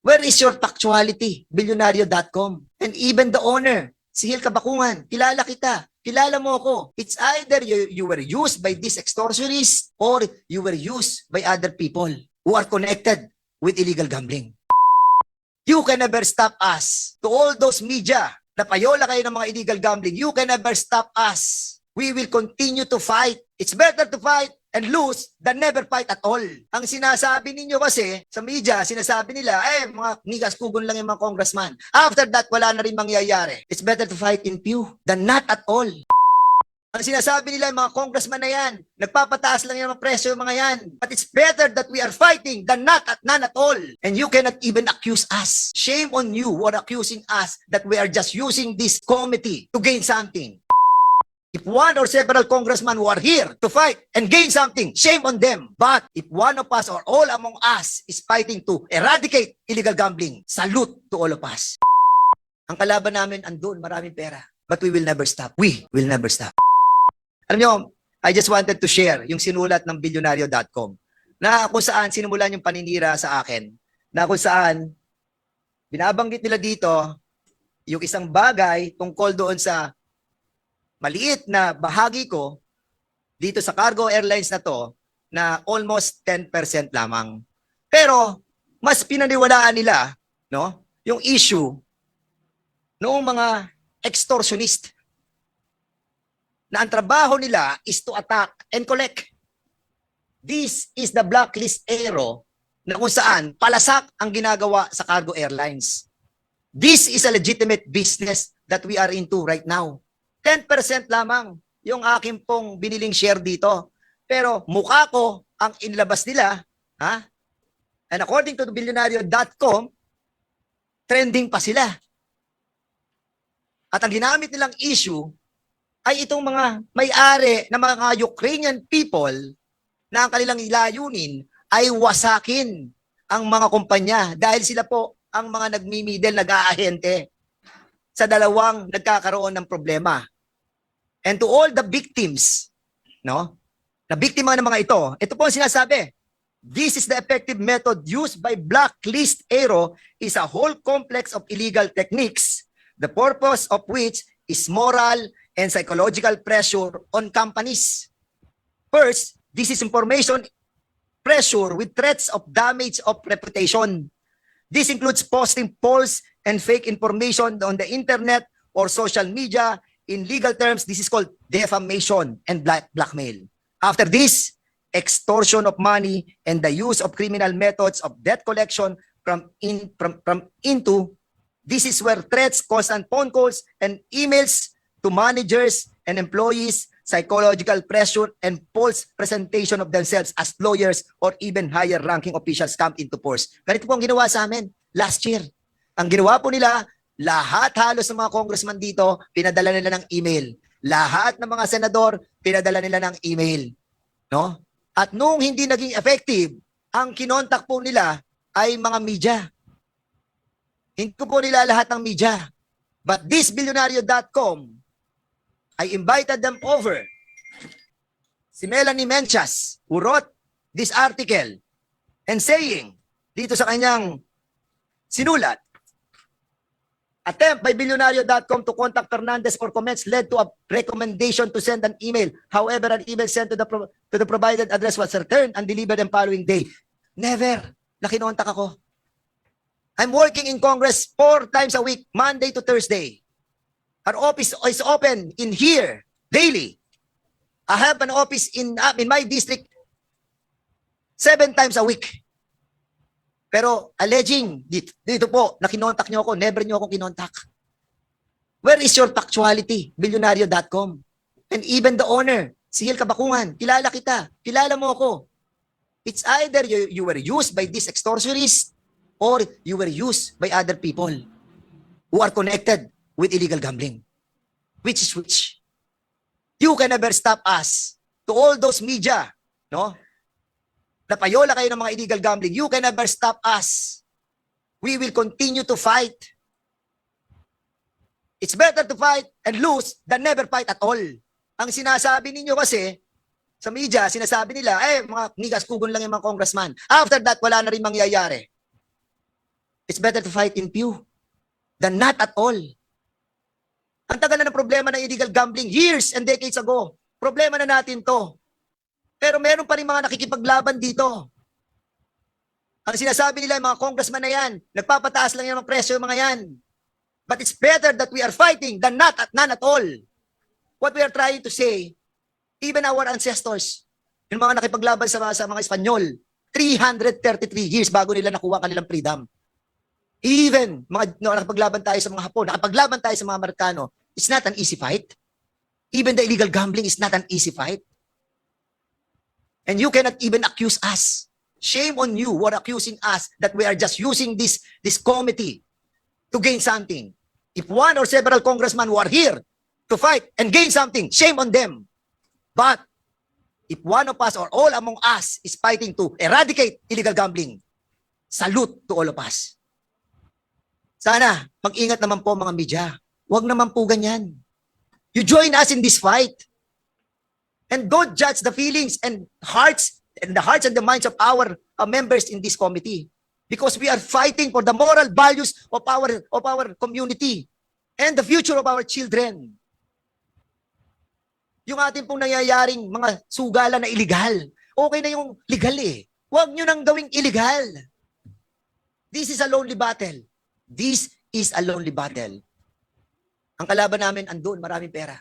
Where is your factuality? Billionario.com. And even the owner, si Hil Kabakungan, kilala kita. Kilala mo ako. It's either you, you were used by this extortionist or you were used by other people who are connected with illegal gambling. You can never stop us. To all those media na payola kayo ng mga illegal gambling, you can never stop us. We will continue to fight. It's better to fight and lose than never fight at all. Ang sinasabi ninyo kasi sa media, sinasabi nila, eh, mga nigas kugon lang yung mga congressman. After that, wala na rin mangyayari. It's better to fight in few than not at all. Ang sinasabi nila, mga congressman na yan, nagpapataas lang yung mga presyo yung mga yan. But it's better that we are fighting than not at none at all. And you cannot even accuse us. Shame on you for accusing us that we are just using this committee to gain something. If one or several congressmen who are here to fight and gain something, shame on them. But if one of us or all among us is fighting to eradicate illegal gambling, salute to all of us. Ang kalaban namin andun, maraming pera. But we will never stop. We will never stop. Alam nyo, I just wanted to share yung sinulat ng bilyonaryo.com na kung saan sinimulan yung paninira sa akin, na kung saan binabanggit nila dito yung isang bagay tungkol doon sa maliit na bahagi ko dito sa cargo airlines na to na almost 10% lamang. Pero mas pinaniwalaan nila no yung issue noong mga extortionist na ang trabaho nila is to attack and collect. This is the blacklist arrow na kung saan palasak ang ginagawa sa cargo airlines. This is a legitimate business that we are into right now. 10% lamang yung aking pong biniling share dito. Pero mukha ko ang inilabas nila, ha? And according to billionario.com, trending pa sila. At ang ginamit nilang issue ay itong mga may-ari na mga Ukrainian people na ang kanilang layunin ay wasakin ang mga kumpanya dahil sila po ang mga nagmimidel, nag-aahente sa dalawang nagkakaroon ng problema. And to all the victims, no? Na biktima ng mga ito, ito po ang sinasabi. This is the effective method used by Blacklist Aero is a whole complex of illegal techniques, the purpose of which is moral and psychological pressure on companies. First, this is information pressure with threats of damage of reputation. This includes posting false and fake information on the internet or social media. In legal terms, this is called defamation and black blackmail. After this, extortion of money and the use of criminal methods of debt collection from in from, from into this is where threats, constant phone calls and emails to managers and employees, psychological pressure, and false presentation of themselves as lawyers or even higher ranking officials come into force. Ganito po ang ginawa sa amin last year. Ang ginawa po nila, lahat halos ng mga congressman dito, pinadala nila ng email. Lahat ng mga senador, pinadala nila ng email. No? At nung hindi naging effective, ang kinontak po nila ay mga media. Hindi ko po nila lahat ng media. But this billionario.com, I invited them over. Si Melanie Menchas, who wrote this article and saying dito sa kanyang sinulat, attempt by billionario.com to contact Fernandez for comments led to a recommendation to send an email. However, an email sent to the, to the provided address was returned and delivered the following day. Never. Nakinontak ako. I'm working in Congress four times a week, Monday to Thursday. Our office is open in here daily. I have an office in uh, in my district seven times a week. Pero alleging dito, dito po na kinontak niyo ako, never niyo ako kinontak. Where is your factuality? Billionario.com. And even the owner, si Hil Kabakungan, kilala kita, kilala mo ako. It's either you, you were used by this extortionist or you were used by other people who are connected with illegal gambling. Which is which? You can never stop us. To all those media, no? Napayola kayo ng mga illegal gambling. You can never stop us. We will continue to fight. It's better to fight and lose than never fight at all. Ang sinasabi ninyo kasi, sa media, sinasabi nila, eh, mga nigas kugon lang yung mga congressman. After that, wala na rin mangyayari. It's better to fight in few than not at all. Ang tagal na ng problema ng illegal gambling years and decades ago. Problema na natin to. Pero meron pa rin mga nakikipaglaban dito. Ang sinasabi nila, mga congressman na yan, nagpapataas lang yan ng presyo yung mga yan. But it's better that we are fighting than not at none at all. What we are trying to say, even our ancestors, yung mga nakipaglaban sa, sa mga Espanyol, 333 years bago nila nakuha ang kanilang freedom. Even mga no, nakipaglaban tayo sa mga Hapon, nakipaglaban tayo sa mga Amerikano, it's not an easy fight. Even the illegal gambling is not an easy fight. And you cannot even accuse us. Shame on you for accusing us that we are just using this, this committee to gain something. If one or several congressmen who are here to fight and gain something, shame on them. But if one of us or all among us is fighting to eradicate illegal gambling, salute to all of us. Sana, mag-ingat naman po mga media. Huwag naman po ganyan. You join us in this fight. And don't judge the feelings and hearts and the hearts and the minds of our uh, members in this committee. Because we are fighting for the moral values of our of our community and the future of our children. Yung ating pong nangyayaring mga sugalan na illegal. Okay na yung legal eh. Huwag nyo nang gawing illegal. This is a lonely battle. This is a lonely battle. Ang kalaban namin andun, maraming pera.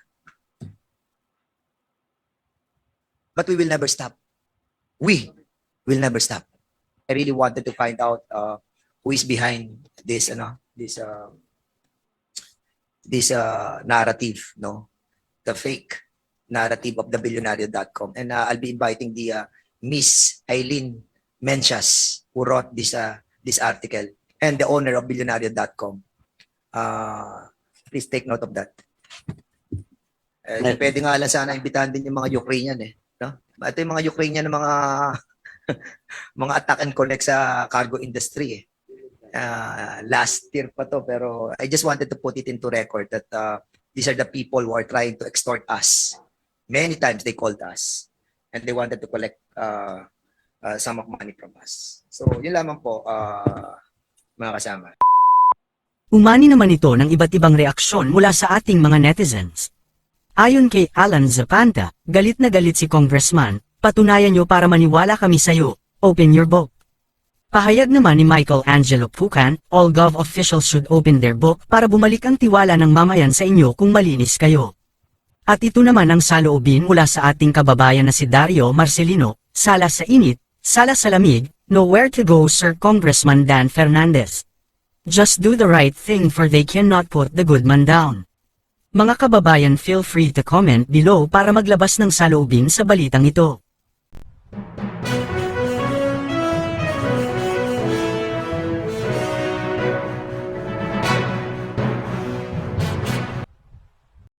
But we will never stop. We will never stop. I really wanted to find out uh, who is behind this, ano, this, uh, this uh, narrative, no, the fake narrative of the billionaire.com. And uh, I'll be inviting the uh, Miss Eileen Menchas who wrote this uh, this article and the owner of billionaire.com. Uh, please take note of that. Eh, pwede nga lang sana imbitahan din yung mga Ukrainian eh. No? Ito yung mga Ukrainian ng mga mga attack and connect sa cargo industry eh. Uh, last year pa to pero I just wanted to put it into record that uh, these are the people who are trying to extort us. Many times they called us and they wanted to collect uh, uh, some of money from us. So yun lamang po uh, mga kasama. Umani naman ito ng iba't ibang reaksyon mula sa ating mga netizens. Ayon kay Alan Zapanta, galit na galit si Congressman, patunayan nyo para maniwala kami sa'yo, open your book. Pahayag naman ni Michael Angelo Pucan, all Gov officials should open their book para bumalik ang tiwala ng mamayan sa inyo kung malinis kayo. At ito naman ang saloobin mula sa ating kababayan na si Dario Marcelino, sala sa init, sala sa lamig, nowhere to go Sir Congressman Dan Fernandez. Just do the right thing for they cannot put the good man down. Mga kababayan feel free to comment below para maglabas ng saloobin sa balitang ito.